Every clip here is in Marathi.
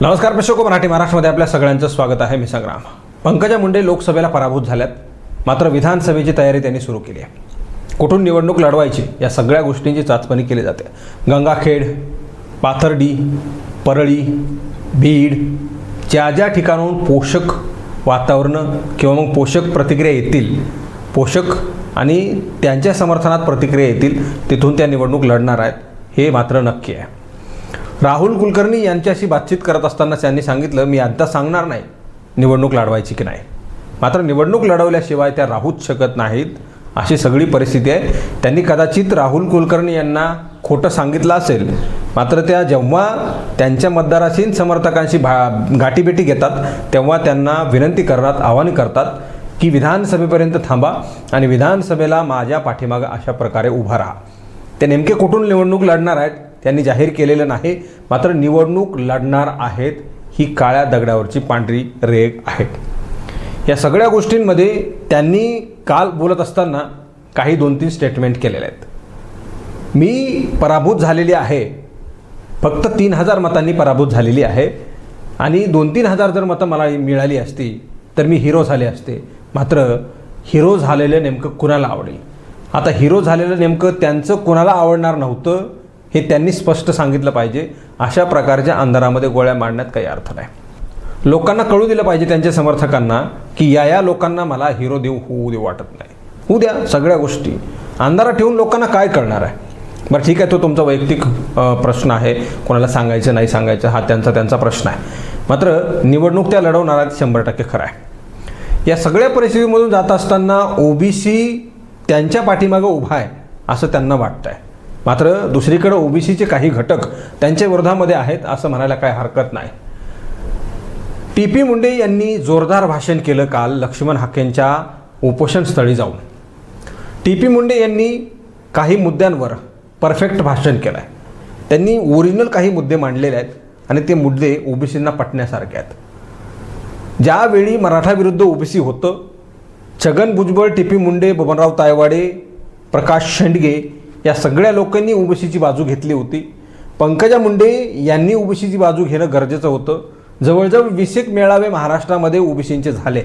नमस्कार प्रशोको मराठी महाराष्ट्रामध्ये आपल्या सगळ्यांचं स्वागत आहे. मी संग्राम. पंकजा मुंडे लोकसभेला पराभूत झाल्यात. मात्र विधानसभेची तयारी त्यांनी सुरू केली आहे. कुठून निवडणूक लढवायची या सगळ्या गोष्टींची चाचपणी केली जाते. गंगाखेड पाथर्डी परळी बीड ज्या ज्या ठिकाणाहून पोषक वातावरणं किंवा मग पोषक प्रतिक्रिया येतील पोषक आणि त्यांच्या समर्थनात प्रतिक्रिया येतील तिथून त्या निवडणूक लढणार आहेत हे मात्र नक्की आहे. राहुल कुलकर्णी यांच्याशी बातचीत करत असताना त्यांनी सांगितलं मी आत्ता सांगणार नाही निवडणूक लढवायची की नाही. मात्र निवडणूक लढवल्याशिवाय त्या राहूच शकत नाहीत अशी सगळी परिस्थिती आहे. त्यांनी कदाचित राहुल कुलकर्णी यांना खोटं सांगितलं असेल मात्र त्या जेव्हा त्यांच्या मतदाराशी समर्थकांशी भा गाठीभेटी घेतात तेव्हा त्यांना विनंती करतात आवाहन करतात की विधानसभेपर्यंत थांबा आणि विधानसभेला माझ्या पाठीमागं अशा प्रकारे उभा राहा. ते नेमके कुठून निवडणूक लढणार आहेत त्यांनी जाहीर केलेलं नाही. मात्र निवडणूक लढणार आहेत ही काळ्या दगडावरची पांढरी रेग आहे. या सगळ्या गोष्टींमध्ये त्यांनी काल बोलत असताना काही दोन तीन स्टेटमेंट केलेले आहेत. मी पराभूत झालेली आहे. फक्त तीन हजार मतांनी पराभूत झालेली आहे. आणि दोन तीन हजार जर मतं मला मिळाली असती तर मी हिरो झाले असते. मात्र हिरो झालेलं नेमकं कुणाला आवडेल? आता हिरो झालेलं नेमकं त्यांचं कुणाला आवडणार नव्हतं? हे त्यांनी स्पष्ट सांगितलं पाहिजे. अशा प्रकारच्या अंधारामध्ये गोळ्या मांडण्यात काही अर्थ नाही. लोकांना कळू दिलं पाहिजे त्यांच्या समर्थकांना की या या लोकांना मला हिरो देऊ होऊ देऊ वाटत नाही. उद्या सगळ्या गोष्टी. अंधारात ठेवून लोकांना काय कळणार आहे? बरं ठीक आहे तो तुमचा वैयक्तिक प्रश्न आहे. कोणाला सांगायचं नाही सांगायचं हा त्यांचा त्यांचा प्रश्न आहे. मात्र निवडणूक त्या लढवणार शंभर टक्के खरं आहे. या सगळ्या परिस्थितीमधून जात असताना ओबीसी त्यांच्या पाठीमागं उभा आहे असं त्यांना वाटतं आहे मात्र दुसरीकडे ओबीसीचे काही घटक त्यांच्या विरोधामध्ये आहेत असं म्हणायला काय हरकत नाही. टी पी मुंडे यांनी जोरदार भाषण केलं काल लक्ष्मण हाकेंच्या उपोषणस्थळी जाऊन. टी पी मुंडे यांनी काही मुद्द्यांवर परफेक्ट भाषण केलं आहे त्यांनी ओरिजिनल काही मुद्दे मांडलेले आहेत आणि ते मुद्दे ओबीसींना पटण्यासारखे आहेत. ज्यावेळी मराठाविरुद्ध ओबीसी होतं छगन भुजबळ टी पी मुंडे बबनराव तायवाडे प्रकाश शेंडगे या सगळ्या लोकांनी ओबीसीची बाजू घेतली होती. पंकजा मुंडे यांनी ओबीसीची बाजू घेणं गरजेचं होतं. जवळजवळ वीस एक मेळावे महाराष्ट्रामध्ये ओबीसींचे झाले.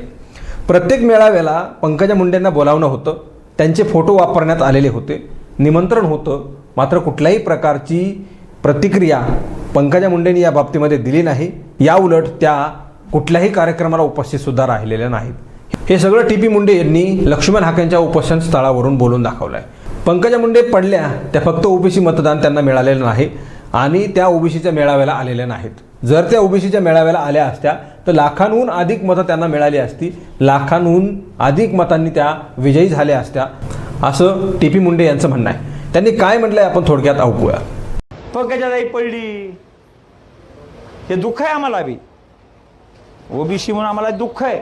प्रत्येक मेळाव्याला पंकजा मुंडेंना बोलावणं होतं. त्यांचे फोटो वापरण्यात आलेले होते. निमंत्रण होतं. मात्र कुठल्याही प्रकारची प्रतिक्रिया पंकजा मुंडेंनी या बाबतीमध्ये दिली नाही. याउलट त्या कुठल्याही कार्यक्रमाला उपस्थितसुद्धा राहिलेल्या नाहीत. हे सगळं टी पी मुंडे यांनी लक्ष्मण हाकेंच्या उपस्थित स्थळावरून बोलून दाखवलं आहे पंकजा मुंडे पडल्या त्या फक्त ओबीसी मतदान त्यांना मिळालेलं नाही आणि त्या ओबीसीच्या मेळाव्याला आलेल्या नाहीत. जर त्या ओबीसीच्या मेळाव्याला आल्या असत्या तर लाखांहून अधिक मतं त्यांना मिळाली असती. लाखांहून अधिक मतांनी त्या विजयी झाल्या असत्या असं टी पी मुंडे यांचं म्हणणं आहे. त्यांनी काय म्हटलंय आपण थोडक्यात ऐकूया. पंकजाताई पडली. हे दुःख आहे आम्हाला बी. ओबीसी म्हणून आम्हाला दुःख आहे.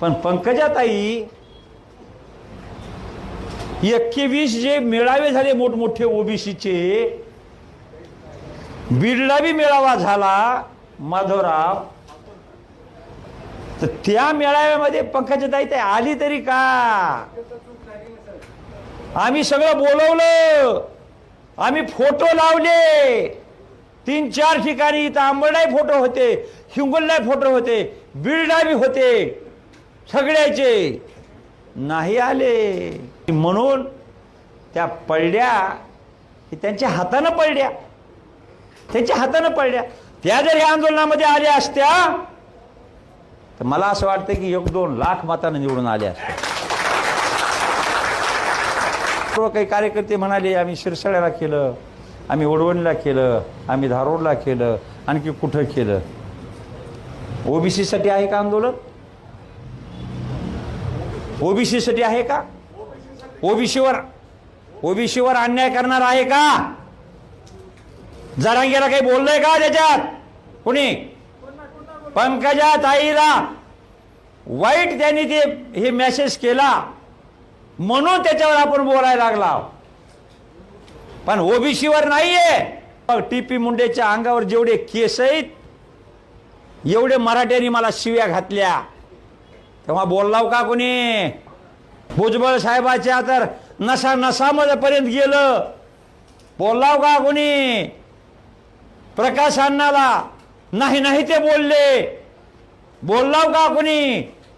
पण पंकजाताई एकवीस जे मेळावे झाले मोठमोठे ओबीसीचे बीडला बी मेळावा झाला माधवराव. तर त्या मेळाव्यामध्ये पंकजाताई ते आली तरी का? आम्ही सगळं बोलवलं. आम्ही फोटो लावले. तीन चार ठिकाणी इथं आंबरडाही फोटो होते हिंगोलला फोटो होते बिरडा बी होते. सगळ्याचे नाही आले. म्हणून त्या पडल्या त्यांच्या हातानं पडल्या त्यांच्या हातानं पडल्या त्या जर या आंदोलनामध्ये आल्या असत्या तर मला असं वाटतं की एक दोन लाख मतानं निवडून आल्या असत्या. सर्व काही कार्यकर्ते म्हणाले आम्ही शिरसाळ्याला केलं आम्ही वडवणीला केलं आम्ही धारोडला केलं आणखी कुठं केलं? ओबीसीसाठी आहे का आंदोलन? ओबीसीसाठी आहे का? ओबीसीवर ओबीसीवर अन्याय करणार आहे का? जरांगीला काही बोललंय का त्याच्यात? कुणी? पंकजा ताईला वाईट त्यांनी ते हे मेसेज केला. म्हणून त्याच्यावर आपण बोलायला लागला. पण ओबीसीवर नाहीये. टी पी मुंडेच्या अंगावर जेवढे केस आहेत एवढे मराठ्यांनी मला शिव्या घातल्या. तेव्हा बोललाव का कोणी? भुजबळ साहेबाच्या तर नसा नसामध्ये पर्यंत गेलं. बोललाव का कोणी प्रकाश अण्णाला नाही नाही ते बोलले. बोललाव का कोणी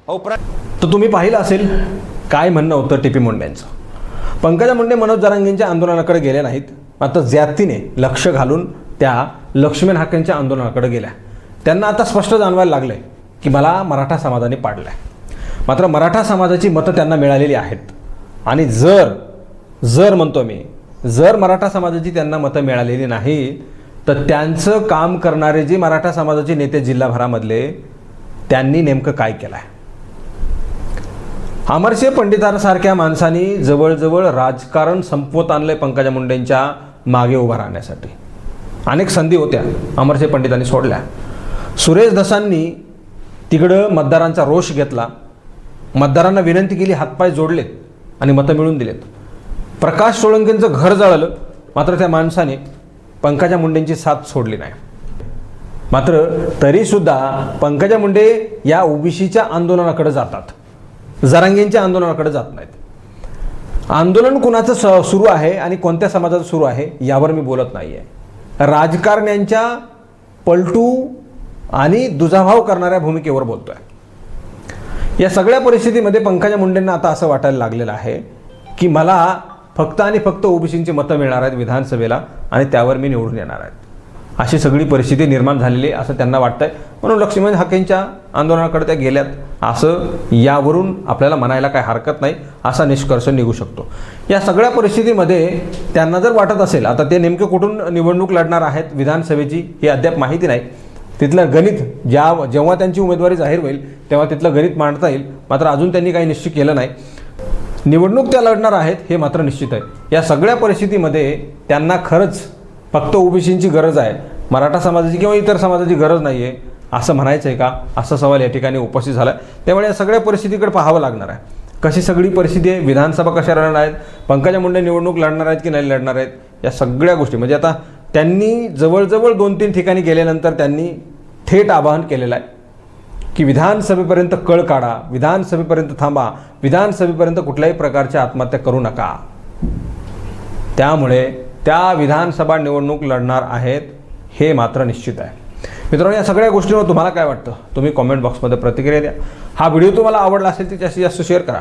अहो प्र तर तुम्ही पाहिलं असेल काय म्हणणं होतं टी पी मुंडेंचं. पंकजा मुंडे मनोज जरांगींच्या आंदोलनाकडे गेले नाहीत. मात्र ज्यातीने लक्ष घालून त्या लक्ष्मण हाकेंच्या आंदोलनाकडे गेल्या. त्यांना आता स्पष्ट जाणवायला लागलंय की मला मराठा समाजाने पाडलं आहे मात्र मराठा समाजाची मतं त्यांना मिळालेली आहेत. आणि जर जर म्हणतो मी जर मराठा समाजाची त्यांना मतं मिळालेली नाही तर त्यांचं काम करणारे जे मराठा समाजाचे नेते जिल्हाभरामधले त्यांनी नेमकं काय केलं आहे अमरसिंह पंडितांसारख्या माणसांनी जवळजवळ राजकारण संपवत आणलंय पंकजा मुंडेंच्या मागे उभं राहण्यासाठी. अनेक संधी होत्या अमरसिंह पंडितांनी सोडल्या. सुरेश दसांनी तिकडं मतदारांचा रोष घेतला. मतदारांना विनंती केली हातपाय जोडलेत आणि मतं मिळून दिलेत. प्रकाश सोळंकेंचं घर जळलं मात्र त्या माणसाने पंकजा मुंडेंची साथ सोडली नाही. मात्र तरीसुद्धा पंकजा मुंडे या ओबीसीच्या आंदोलनाकडे जातात. जरांगेंच्या आंदोलनाकडे जात नाहीत. आंदोलन कुणाचं स सुरू आहे आणि कोणत्या समाजाचं सुरू आहे यावर मी बोलत नाही आहे राजकारण्यांच्या पलटू आणि दुजाभाव करणाऱ्या भूमिकेवर बोलतो आहे या सगळ्या परिस्थितीमध्ये पंकजा मुंडेंना आता असं वाटायला लागलेलं आहे की मला फक्त आणि फक्त ओबीसींची मतं मिळणार आहेत विधानसभेला आणि त्यावर मी निवडून येणार आहेत. अशी सगळी परिस्थिती निर्माण झालेली असं त्यांना वाटतंय. म्हणून लक्ष्मण हाकेंच्या आंदोलनाकडे त्या गेल्यात. असं यावरून आपल्याला म्हणायला काय हरकत नाही असा निष्कर्ष निघू शकतो. या सगळ्या परिस्थितीमध्ये त्यांना जर वाटत असेल आता ते नेमकं कुठून निवडणूक लढणार आहेत विधानसभेची ही अद्याप माहिती नाही तिथलं गणित ज्या जेव्हा त्यांची उमेदवारी जाहीर होईल तेव्हा तिथलं गणित मांडता येईल. मात्र अजून त्यांनी काही निश्चित केलं नाही. निवडणूक त्या लढणार आहेत हे मात्र निश्चित आहे. या सगळ्या परिस्थितीमध्ये त्यांना खरंच फक्त ओबीसींची गरज आहे. मराठा समाजाची किंवा इतर समाजाची गरज नाही आहे असं म्हणायचं आहे का? असा सवाल या ठिकाणी उपस्थित झाला आहे त्यामुळे या सगळ्या परिस्थितीकडे पाहावं लागणार आहे. कशी सगळी परिस्थिती आहे? विधानसभा कशा लढणार आहेत? पंकजा मुंडे निवडणूक लढणार आहेत की नाही लढणार आहेत? या सगळ्या गोष्टी. म्हणजे आता त्यांनी जवळजवळ दोन तीन ठिकाणी गेल्यानंतर त्यांनी थेट आवाहन केलेलं आहे की विधानसभेपर्यंत कळ काढा विधानसभेपर्यंत थांबा विधानसभेपर्यंत कुठल्याही प्रकारच्या आत्महत्या करू नका. त्यामुळे त्या विधानसभा निवडणूक लढणार आहेत हे मात्र निश्चित आहे. मित्रांनो या सगळ्या गोष्टींवर तुम्हाला काय वाटतं? तुम्ही कॉमेंट बॉक्समध्ये प्रतिक्रिया द्या. हा व्हिडिओ तुम्हाला आवडला असेल तर जास्तीत जास्त शेअर करा.